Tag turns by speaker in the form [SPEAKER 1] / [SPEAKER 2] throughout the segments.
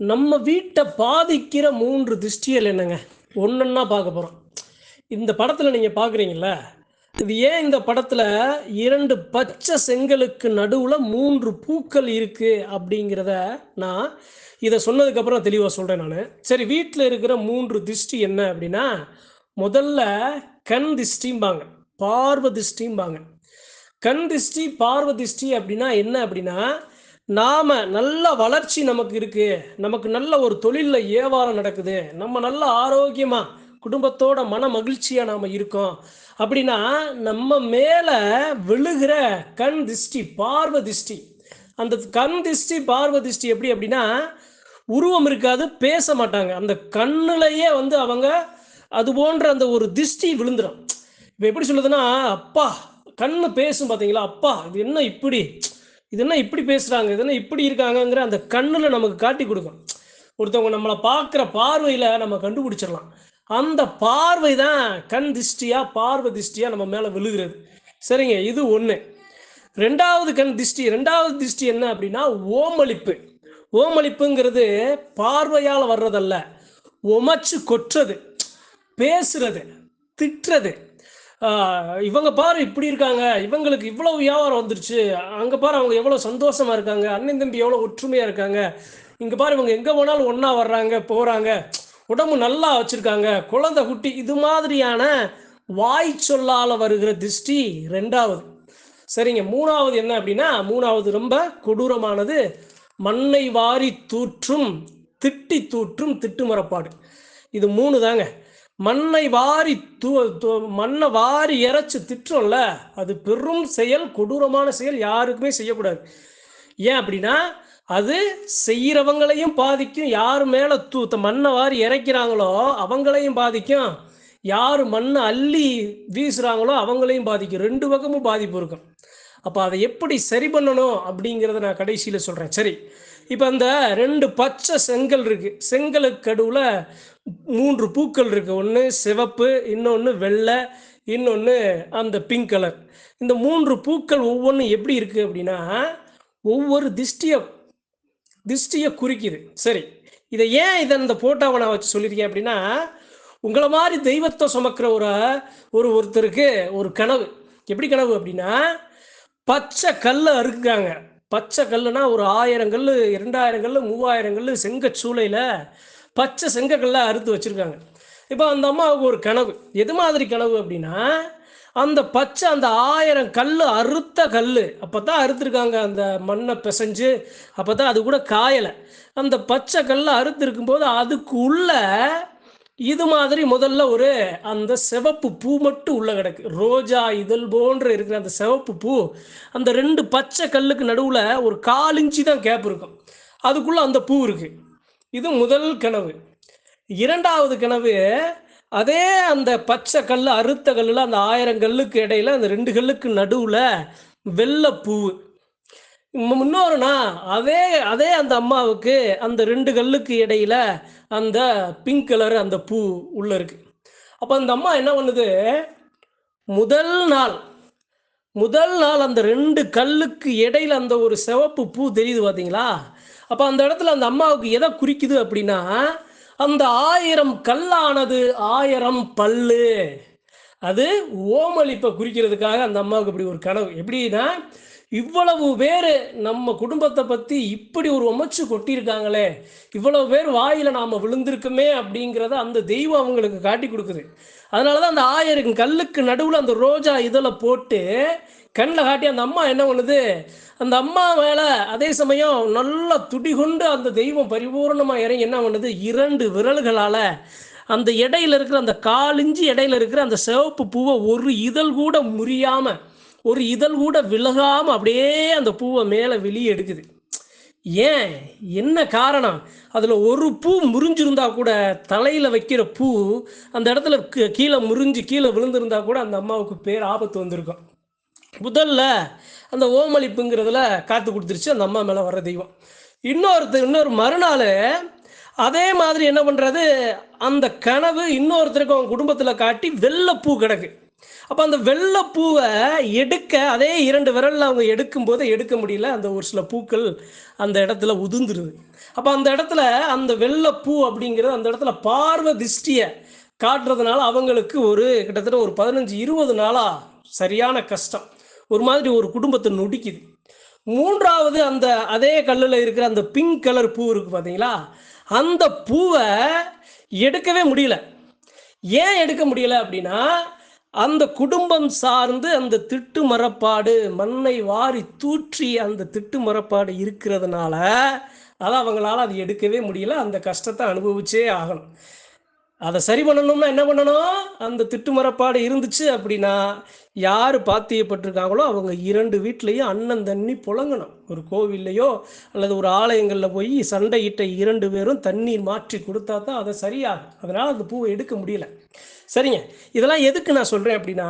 [SPEAKER 1] நம்ம வீட்டை பாதிக்கிற மூன்று திஷ்டியல் என்னங்க? ஒன்றுன்னா பார்க்க போகிறோம் இந்த படத்தில் நீங்கள் பார்க்குறீங்கள இது ஏன் இந்த படத்தில் இரண்டு பச்சை செங்கலுக்கு நடுவில் மூன்று பூக்கள் இருக்குது அப்படிங்கிறத நான் இதை சொன்னதுக்கப்புறம் தெளிவாக சொல்கிறேன் நான். சரி வீட்டில் இருக்கிற மூன்று திஷ்டி என்ன அப்படின்னா முதல்ல கண் திஷ்டிம்பாங்க பார்வ திஷ்டிம்பாங்க கண் திஷ்டி பார்வ திஷ்டி அப்படின்னா என்ன அப்படின்னா நாம நல்ல வளர்ச்சி நமக்கு இருக்கு. நமக்கு நல்ல ஒரு தொழிலில் ஏவாரம் நடக்குது. நம்ம நல்ல ஆரோக்கியமா குடும்பத்தோட மன மகிழ்ச்சியா நாம இருக்கோம். அப்படின்னா நம்ம மேல விழுகிற கண் திஷ்டி பார்வ திஷ்டி. அந்த கண் திஷ்டி பார்வ திஷ்டி எப்படி அப்படின்னா உருவம் இருக்காது பேச மாட்டாங்க. அந்த கண்ணுலயே வந்து அவங்க அது போன்ற அந்த ஒரு திஷ்டி விழுந்துடும் இப்போ எப்படி சொல்லுதுன்னா அப்பா கண்ணு பேசும் பார்த்தீங்களா அப்பா இது என்ன இப்படி? இது இப்படி பேசுகிறாங்க இதெல்லாம் இப்படி இருக்காங்கங்கிற அந்த கண்ணில் நமக்கு காட்டி கொடுக்கும். ஒருத்தவங்க நம்மளை பார்க்குற பார்வையில் நம்ம கண்டுபிடிச்சிடலாம். அந்த பார்வை தான் கண் திஷ்டியாக பார்வை திஷ்டியாக நம்ம மேலே விழுகிறது. சரிங்க இது ஒன்று ரெண்டாவது கண் திஷ்டி ரெண்டாவது திஷ்டி என்ன அப்படின்னா ஓமளிப்பு. ஓமளிப்புங்கிறது பார்வையால் வர்றதல்ல. உமச்சு கொற்றது பேசுறது திட்டுறது. இவங்க பாரு இப்படி இருக்காங்க. இவங்களுக்கு இவ்வளவு வியாபாரம் வந்துருச்சு. அங்க பாரு அவங்க எவ்வளவு சந்தோஷமா இருக்காங்க. அண்ணன் தம்பி எவ்வளவு ஒற்றுமையா இருக்காங்க. இங்க பாரு இவங்க எங்க போனாலும் ஒன்றா வர்றாங்க போறாங்க. உடம்பு நல்லா வச்சிருக்காங்க. குழந்தை குட்டி இது மாதிரியான வாய் சொல்லால வருகிற திருஷ்டி ரெண்டாவது. சரிங்க மூணாவது என்ன அப்படின்னா மூணாவது ரொம்ப கொடூரமானது. மண்ணை வாரி தூற்றும் திட்டி தூற்றும் திட்டுமரப்பாடு இது மூணு தாங்க மண்ணை வாரி தூ தூ- மண்ணை வாரி இறைச்சி திட்டுறோம்ல அது பெரும் செயல் கொடூரமான செயல் யாருக்குமே செய்யக்கூடாது. ஏன் அப்படின்னா அது செய்கிறவங்களையும் பாதிக்கும் யார் மேலே தூ மண்ணை வாரி இறைக்கிறாங்களோ அவங்களையும் பாதிக்கும். யார் மண்ணை அள்ளி வீசுகிறாங்களோ அவங்களையும் பாதிக்கும். ரெண்டு பக்கமும் பாதிப்பு இருக்கும். அப்போ அதை எப்படி சரி பண்ணணும் அப்படிங்கிறத நான் கடைசியில் சொல்கிறேன் சரி. இப்போ அந்த ரெண்டு பச்சை செங்கல் இருக்குது செங்கலுக்கு கடுவில் மூன்று பூக்கள் இருக்குது ஒன்று சிவப்பு இன்னொன்று வெள்ளை இன்னொன்று அந்த பிங்க் கலர் இந்த மூன்று பூக்கள் ஒவ்வொன்றும் எப்படி இருக்குது அப்படின்னா ஒவ்வொரு திஷ்டியை திஷ்டியை குறிக்குது. சரி இதை ஏன் இதை இந்த போட்டோவை நான் வச்சு சொல்லியிருக்கேன் அப்படின்னா உங்களை மாதிரி தெய்வத்தை சுமக்கிற ஒரு ஒரு ஒருத்தருக்கு ஒரு கனவு. எப்படி கனவு அப்படின்னா பச்சை கல்லை அறுக்குறாங்க. பச்சை கல்லுனா ஒரு ஆயிரம் கல் இரண்டாயிரம் கல் மூவாயிரம் கல் செங்கச்சூளையில் பச்சை செங்கக்கல்லை அறுத்து வச்சுருக்காங்க. இப்போ அந்த அம்மாவுக்கு ஒரு கனவு. எது மாதிரி கனவு அப்படின்னா அந்த பச்சை அந்த ஆயிரம் கல் அறுத்த கல் அப்போ தான் அறுத்துருக்காங்க. அந்த மண்ணை பிசைஞ்சு அப்போ தான் அது கூட காயலை. அந்த பச்சை கல்லை அறுத்து போது அதுக்கு உள்ள இது மாதிரி முதல்ல ஒரு அந்த சிவப்பு பூ மட்டும் உள்ள கிடக்கு. ரோஜா இதழ் போன்ற இருக்கிற அந்த சிவப்பு பூ அந்த ரெண்டு பச்சை கல்லுக்கு நடுவில் ஒரு கால் இன்ச்சு தான் கேப் இருக்கும். அதுக்குள்ள அந்த பூ இருக்கு. இது முதல் கனவு. இரண்டாவது கனவு அதே அந்த பச்சை கல் அறுத்த கல்லில் அந்த ஆயிரம் கல்லுக்கு இடையில அந்த ரெண்டு கல்லுக்கு நடுவில் வெள்ளைப்பூ இன்னொருனா அதே அதே அந்த அம்மாவுக்கு அந்த ரெண்டு கல்லுக்கு இடையில அந்த பிங்க் கலர் அந்த பூ உள்ள இருக்கு. அப்போ அந்த அம்மா என்ன பண்ணுது? முதல் நாள் முதல் நாள் அந்த ரெண்டு கல்லுக்கு இடையில அந்த ஒரு சிவப்பு பூ தெரியுது பார்த்தீங்களா அப்போ அந்த இடத்துல அந்த அம்மாவுக்கு எதை குறிக்குது அப்படின்னா அந்த ஆயிரம் கல்லானது ஆயிரம் பல்லு. அது ஓமளிப்பை குறிக்கிறதுக்காக அந்த அம்மாவுக்கு இப்படி ஒரு கனவு. எப்படின்னா இவ்வளவு பேர் நம்ம குடும்பத்தை பற்றி இப்படி ஒரு உமைச்சு கொட்டியிருக்காங்களே இவ்வளவு பேர் வாயில் நாம் விழுந்திருக்குமே அப்படிங்கிறத அந்த தெய்வம் அவங்களுக்கு காட்டி கொடுக்குது. அதனால தான் அந்த ஆயிரம் கல்லுக்கு நடுவில் அந்த ரோஜா இதில் போட்டு கண்ணில் காட்டி அந்த அம்மா என்ன பண்ணுது? அந்த அம்மா மேலே அதே சமயம் நல்லா துடிகொண்டு அந்த தெய்வம் பரிபூர்ணமாக இறங்கி என்ன பண்ணுது? இரண்டு விரல்களால் அந்த இடையில இருக்கிற அந்த காலிஞ்சி இடையில இருக்கிற அந்த சிவப்பு பூவை ஒரு இதழ் கூட முறியாமல் ஒரு இதழ் கூட விலகாம அப்படியே அந்த பூவை மேலே வெளியே எடுக்குது. ஏன்? என்ன காரணம்? அதில் ஒரு பூ முறிஞ்சிருந்தா கூட தலையில் வைக்கிற பூ அந்த இடத்துல கீ- கீழே முறிஞ்சு கீழே விழுந்திருந்தா கூட அந்த அம்மாவுக்கு பேர் ஆபத்து வந்திருக்கும். முதல்ல அந்த ஓமளிப்புங்கிறதுல காத்து கொடுத்துருச்சு அந்த அம்மா மேலே வர தெய்வம். இன்னொருத்தர் இன்னொரு மறுநாள் அதே மாதிரி என்ன பண்ணுறது அந்த கனவு இன்னொருத்தருக்கு அவங்க குடும்பத்தில் காட்டி வெள்ளைப்பூ கிடக்கு. அப்போ அந்த வெள்ளைப்பூவை எடுக்க அதே இரண்டு விரலில் அவங்க எடுக்கும்போது எடுக்க முடியல. அந்த ஒரு சில பூக்கள் அந்த இடத்துல உதிர்ந்துருது. அப்போ அந்த இடத்துல அந்த வெள்ளைப்பூ அப்படிங்கிறது அந்த இடத்துல பார்வை திஷ்டியை காட்டுறதுனால அவங்களுக்கு ஒரு கிட்டத்தட்ட ஒரு பதினஞ்சு இருபது நாளாக சரியான கஷ்டம். ஒரு மாதிரி ஒரு குடும்பத்தை நொடிக்குது. மூன்றாவது அந்த அதே கல்லில் இருக்கிற அந்த பிங்க் கலர் பூ இருக்குது பார்த்தீங்களா அந்த பூவை எடுக்கவே முடியல. ஏன் எடுக்க முடியல அப்படின்னா அந்த குடும்பம் சார்ந்து அந்த திட்டு மரப்பாடு மண்ணை வாரி தூற்றி அந்த திட்டு மரப்பாடு இருக்கிறதுனால அதை அவங்களால அது எடுக்கவே முடியல. அந்த கஷ்டத்தை அனுபவிச்சே ஆகணும். அதை சரி பண்ணணும்னா என்ன பண்ணணும்? அந்த திட்டுமரப்பாடு இருந்துச்சு அப்படின்னா யார் பாத்தியப்பட்டிருக்காங்களோ அவங்க இரண்டு வீட்லேயும் அண்ணன் தண்ணி புழங்கணும். ஒரு கோவில்லையோ அல்லது ஒரு ஆலயங்களில் போய் சண்டையிட்ட இரண்டு பேரும் தண்ணீர் மாற்றி கொடுத்தா தான் அதை சரியாகும். அதனால் அந்த பூவை எடுக்க முடியல. சரிங்க. இதெல்லாம் எதுக்கு நான் சொல்கிறேன் அப்படின்னா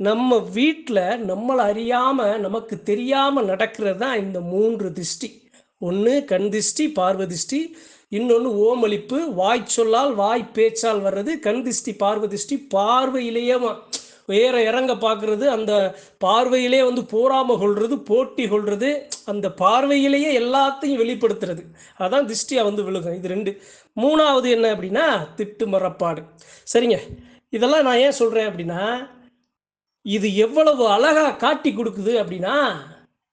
[SPEAKER 1] நம்ம வீட்டில் நம்மளை அறியாமல் நமக்கு தெரியாமல் நடக்கிறது தான் இந்த மூன்று திஷ்டி ஒன்று கண் திஷ்டி பார்வதிஷ்டி இன்னொன்று ஓமளிப்பு வாய் சொல்லால் வாய் பேச்சால் வர்றது கண் திஷ்டி பார்வை திஷ்டி பார்வையிலேயே வேற இறங்க பார்க்கறது அந்த பார்வையிலே வந்து போராம கொள்வது போட்டி கொள்வது அந்த பார்வையிலேயே எல்லாத்தையும் வெளிப்படுத்துறது. அதான் திஷ்டியாக வந்து விழுகும். இது ரெண்டு. மூணாவது என்ன அப்படின்னா திட்டு மரப்பாடு. சரிங்க. இதெல்லாம் நான் ஏன் சொல்கிறேன் அப்படின்னா இது எவ்வளவு அழகாக காட்டி கொடுக்குது அப்படின்னா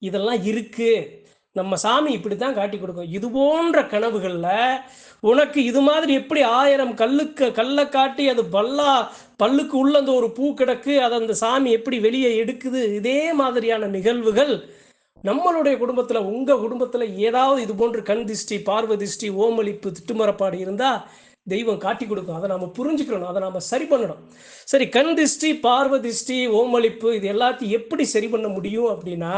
[SPEAKER 1] இதெல்லாம் இருக்குது நம்ம சாமி இப்படி தான் காட்டி கொடுக்கும். இது போன்ற கனவுகளில் உனக்கு இது மாதிரி எப்படி ஆயிரம் கல்லுக்கு கல்லை காட்டி அது பல்லா பல்லுக்கு உள்ள அந்த ஒரு பூ கிடக்கு அதை அந்த சாமி எப்படி வெளியே எடுக்குது? இதே மாதிரியான நிகழ்வுகள் நம்மளுடைய குடும்பத்தில் உங்கள் குடும்பத்தில் ஏதாவது இது போன்று கண் திஷ்டி பார்வ திஷ்டி ஓமளிப்பு திட்டுமரப்பாடு இருந்தால் தெய்வம் காட்டி கொடுக்கும். அதை நாம் புரிஞ்சுக்கிறணும் அதை நாம் சரி பண்ணணும். சரி கண் திஷ்டி பார்வ திஷ்டி ஓமளிப்பு இது எல்லாத்தையும் எப்படி சரி பண்ண முடியும் அப்படின்னா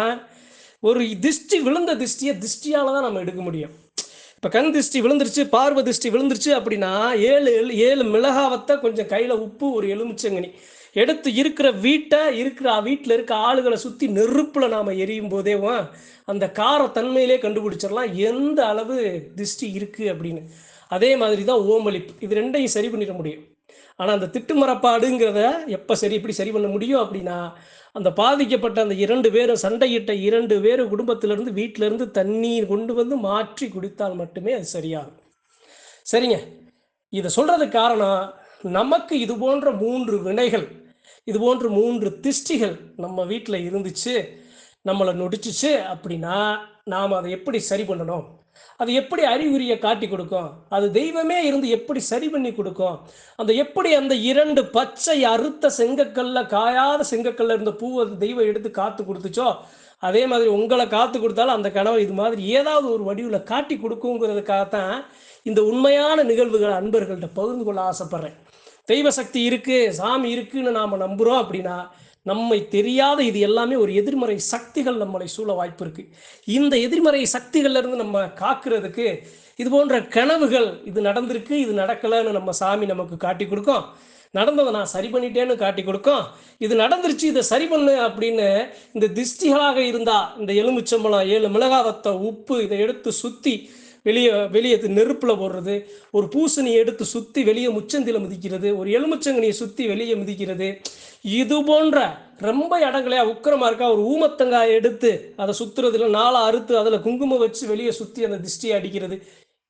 [SPEAKER 1] ஒரு திஷ்டி விழுந்த திருஷ்டியை திருஷ்டியால தான் நம்ம எடுக்க முடியும். இப்போ கண் திருஷ்டி விழுந்துருச்சு பார்வை திஷ்டி விழுந்துருச்சு அப்படின்னா ஏழு ஏழு- ஏழு மிளகாவத்தை கொஞ்சம் கையில் உப்பு ஒரு எலுமிச்சங்கனி எடுத்து இருக்கிற வீட்டை இருக்கிற வீட்டில் இருக்க ஆளுகளை சுற்றி நெருப்பில் நாம் எரியும் போதேவும் அந்த கார தன்மையிலே கண்டுபிடிச்சிடலாம். எந்த அளவு திஷ்டி இருக்குது அப்படின்னு. அதே மாதிரி தான் ஓமளிப்பு. இது ரெண்டையும் சரி பண்ணிட முடியும். ஆனால் அந்த திட்டுமரப்பாடுங்கிறத எப்போ சரி எப்படி சரி பண்ண முடியும் அப்படின்னா அந்த பாதிக்கப்பட்ட அந்த இரண்டு பேரும் சண்டையிட்ட இரண்டு பேரும் குடும்பத்திலிருந்து வீட்டிலிருந்து தண்ணீர் கொண்டு வந்து மாற்றி குடித்தால் மட்டுமே அது சரியாகும். சரிங்க. இதை சொல்கிறது காரணம் நமக்கு இது போன்ற மூன்று வினைகள் இது போன்ற மூன்று திஷ்டிகள் நம்ம வீட்டில் இருந்துச்சு நம்மளை நொடிச்சிச்சு அப்படின்னா நாம் அதை எப்படி சரி பண்ணணும்? அது எப்படி அறிகுறியை காட்டி கொடுக்கும்? அது தெய்வமே இருந்து எப்படி சரி பண்ணி கொடுக்கும்? அந்த எப்படி அந்த இரண்டு பச்சை அறுத்த செங்கக்கல்ல காயாத செங்கக்கல்ல இருந்த பூவை தெய்வம் எடுத்து காத்து கொடுத்துச்சோ அதே மாதிரி உங்களை காத்து கொடுத்தாலும் அந்த கனவை இது மாதிரி ஏதாவது ஒரு வடிவில் காட்டி கொடுக்குங்கிறதுக்காகத்தான் இந்த உண்மையான நிகழ்வுகளை அன்பர்கள்ட்ட பகிர்ந்து கொள்ள ஆசைப்படுறேன். தெய்வ சக்தி இருக்கு சாமி இருக்குன்னு நாம நம்புறோம் அப்படின்னா நம்மை தெரியாத இது எல்லாமே ஒரு எதிர்மறை சக்திகள் நம்மளை சூழ வாய்ப்பு இருக்கு. இந்த எதிர்மறை சக்திகள்ல இருந்து நம்ம காக்குறதுக்கு இது போன்ற கனவுகள் இது நடந்திருக்கு இது நடக்கலைன்னு நம்ம சாமி நமக்கு காட்டி கொடுக்கும். நடந்ததை நான் சரி பண்ணிட்டேன்னு காட்டி கொடுக்கும். இது நடந்துருச்சு இதை சரி பண்ணு அப்படின்னு இந்த திஷ்டிகளாக இருந்தா இந்த எலுமிச்சம்பழம் ஏழு மிளகாவத்தை உப்பு இதை எடுத்து சுத்தி வெளியே வெளியே நெருப்பில் போடுறது ஒரு பூசணியை எடுத்து சுற்றி வெளியே முச்சந்தியில் மிதிக்கிறது ஒரு எலுமிச்சங்கனியை சுற்றி வெளியே மிதிக்கிறது. இது போன்ற ரொம்ப இடங்களையா உக்கரமாக இருக்கா ஒரு ஊமத்தங்காயை எடுத்து அதை சுற்றுறதுல நாளா அறுத்து அதில் குங்குமம் வச்சு வெளியே சுற்றி அந்த திஷ்டியை அடிக்கிறது.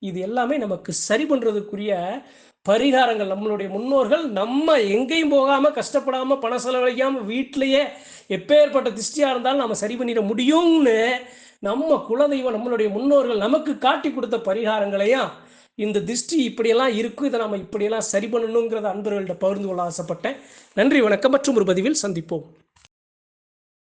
[SPEAKER 1] இது எல்லாமே நமக்கு சரி பண்ணுறதுக்குரிய பரிகாரங்கள். நம்மளுடைய முன்னோர்கள் நம்ம எங்கேயும் போகாமல் கஷ்டப்படாமல் பணம் செலவழிக்காமல் வீட்டிலையே எப்பேற்பட்ட திஷ்டியாக இருந்தாலும் நம்ம சரி பண்ணிட முடியும்னு நம்ம குலதெய்வம் நம்மளுடைய முன்னோர்கள் நமக்கு காட்டி கொடுத்த பரிகாரங்களையும் இந்த திஷ்டி இப்படியெல்லாம் இருக்கும் இதை நம்ம இப்படியெல்லாம் சரி பண்ணணுங்கிறத அன்பர்கள்ட்ட பகிர்ந்து கொள்ள ஆசைப்பட்டேன். நன்றி வணக்கம். மற்றும் ஒரு பதிவில் சந்திப்போம்.